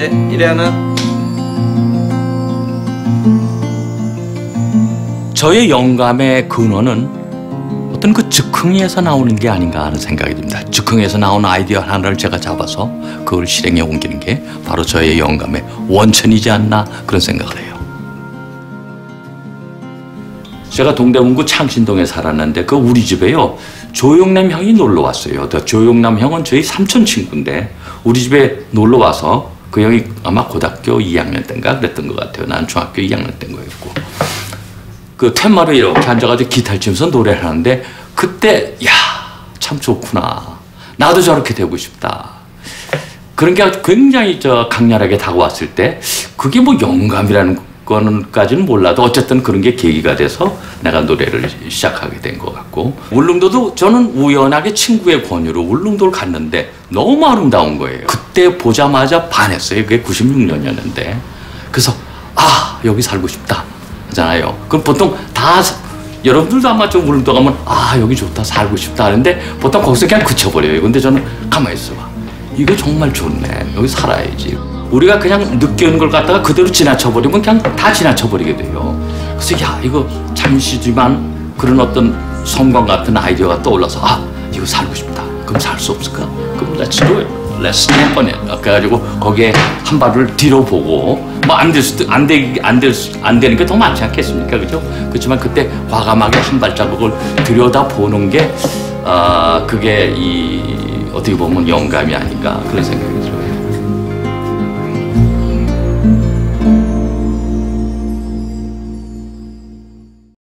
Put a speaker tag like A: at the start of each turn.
A: 네, 이래 하나.
B: 저의 영감의 근원은 어떤 그 즉흥에서 나오는 게 아닌가 하는 생각이 듭니다. 즉흥에서 나온 아이디어 하나를 제가 잡아서 그걸 실행에 옮기는 게 바로 저의 영감의 원천이지 않나 그런 생각을 해요. 제가 동대문구 창신동에 살았는데 그 우리 집에요 조용남 형이 놀러 왔어요. 그 조용남 형은 저희 삼촌 친구인데 우리 집에 놀러 와서 그 형이 아마 고등학교 2학년 때인가 그랬던 것 같아요. 난 중학교 2학년 때인 거였고. 그 텐마로 이렇게 앉아가지고 기타를 치면서 노래를 하는데 그때 야 참 좋구나. 나도 저렇게 되고 싶다. 그런 게 굉장히 저 강렬하게 다가왔을 때 그게 뭐 영감이라는 거는까지는 몰라도 어쨌든 그런 게 계기가 돼서 내가 노래를 시작하게 된 것 같고 울릉도도 저는 우연하게 친구의 권유로 울릉도를 갔는데 너무 아름다운 거예요 그때 보자마자 반했어요 그게 96년이었는데 그래서 아 여기 살고 싶다 잖아요. 그럼 보통 다 여러분들도 아마 좀 울릉도 가면 아 여기 좋다 살고 싶다 하는데 보통 거기서 그냥 그쳐버려요. 근데 저는 가만히 있어봐. 이거 정말 좋네. 여기 살아야지. 우리가 그냥 느끼는 걸 갖다가 그대로 지나쳐버리면 그냥 다 지나쳐버리게 돼요. 그래서 야 이거 잠시지만 그런 어떤 성광 같은 아이디어가 떠올라서 아 이거 살고 싶다. 그럼 살 수 없을까? 그럼 let's do it. let's on it. 그래가지고 거기에 한 발을 뒤로 보고 뭐 안 될 수도 안 되, 안 될, 수- 안 되는 게 더 많지 않겠습니까? 그죠? 그렇지만 그때 과감하게 한 발자국을 들여다 보는 게, 아, 그게 이, 어떻게 보면 영감이 아닌가 그런 생각이 들어요.